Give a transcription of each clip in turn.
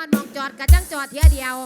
อนมองจอดกะจังจอดเทียเดียว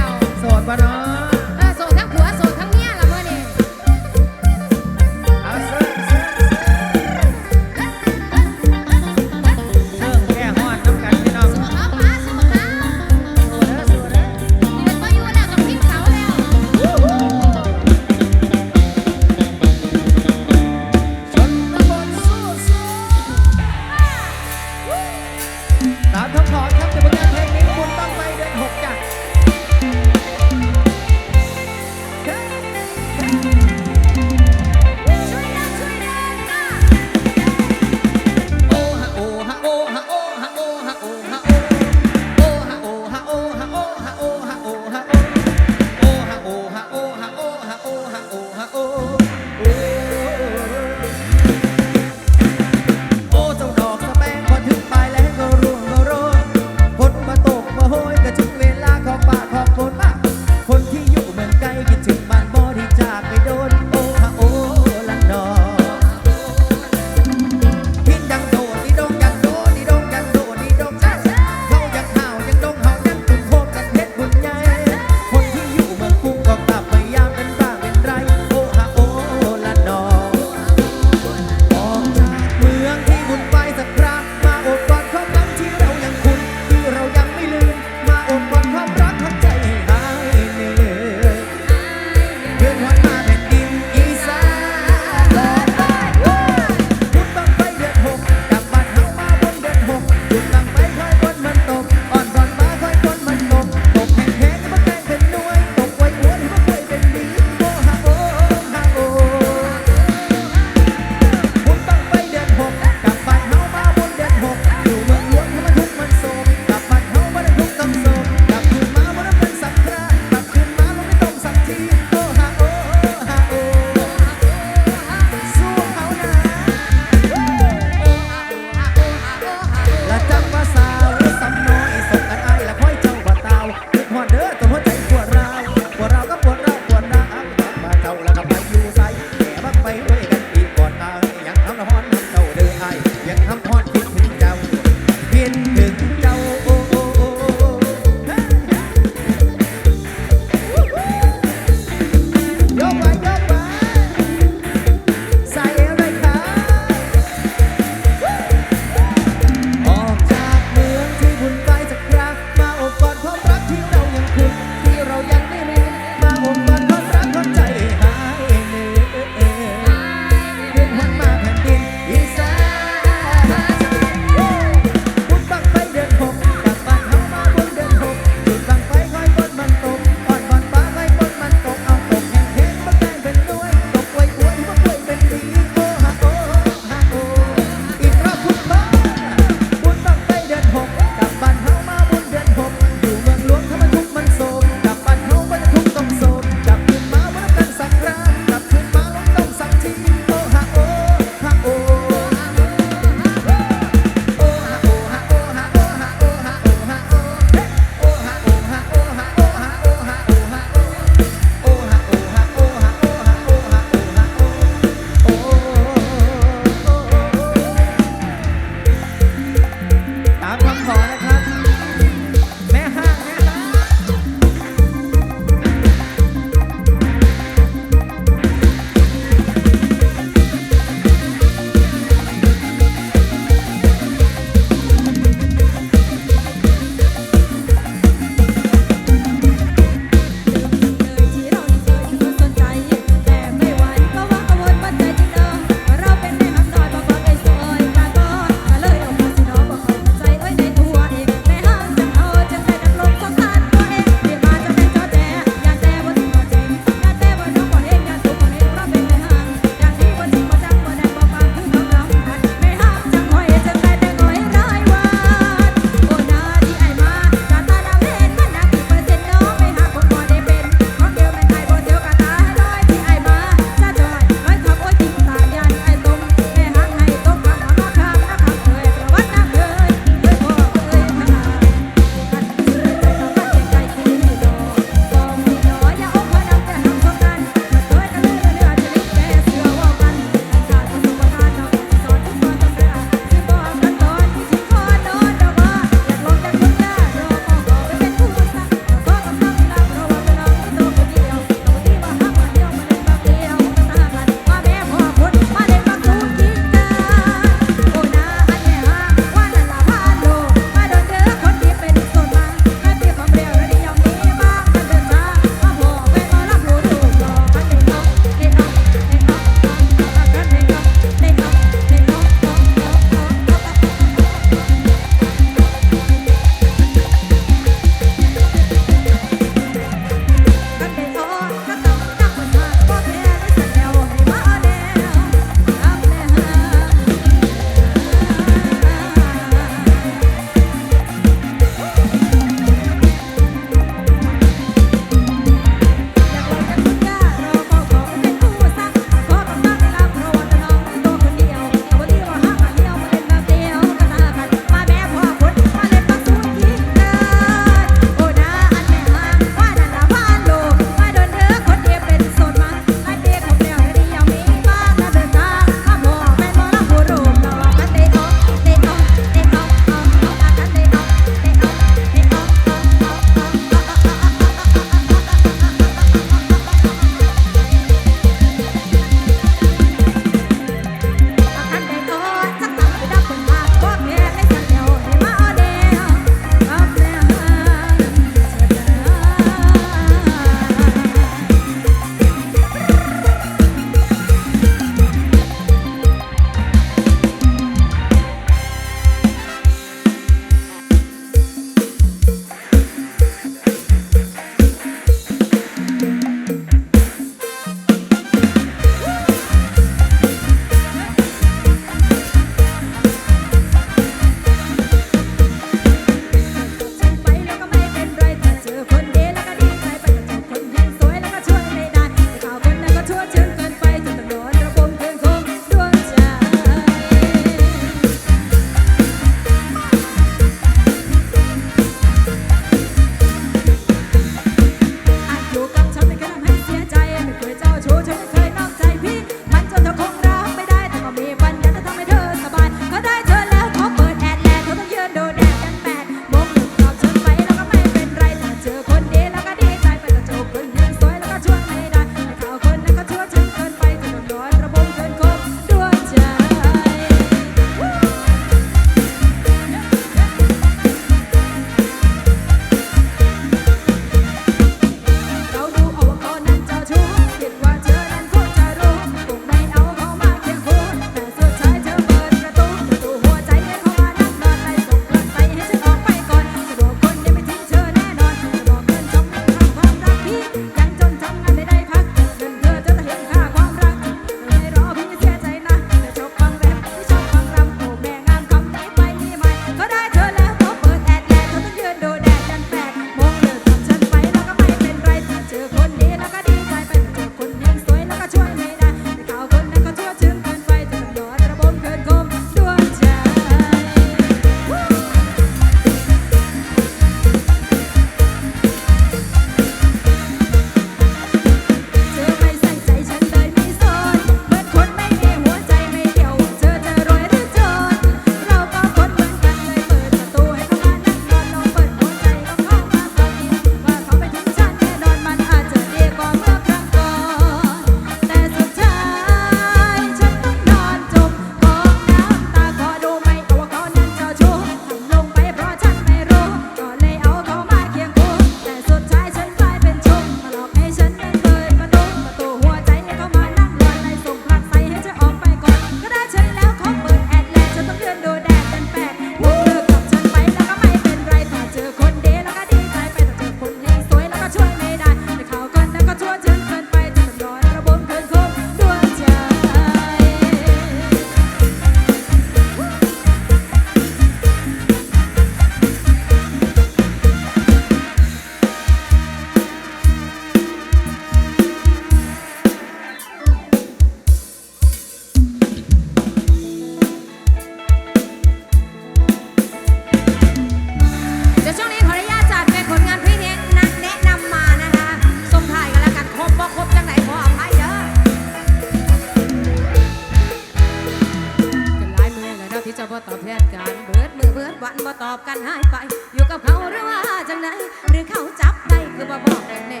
บ่ตอบแทนกันเบิดมือเบิดวันบ่ตอบกันหายไป อยู่กับเขาหรือว่าจังไหนหรือเขาจับได้คือบ่บอกกันแน่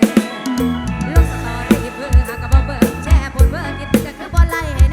ลูกสตอรี่เพื่อหากบ่เบิดแช่บนเบิดกินแก็คือบ่ไล่ให้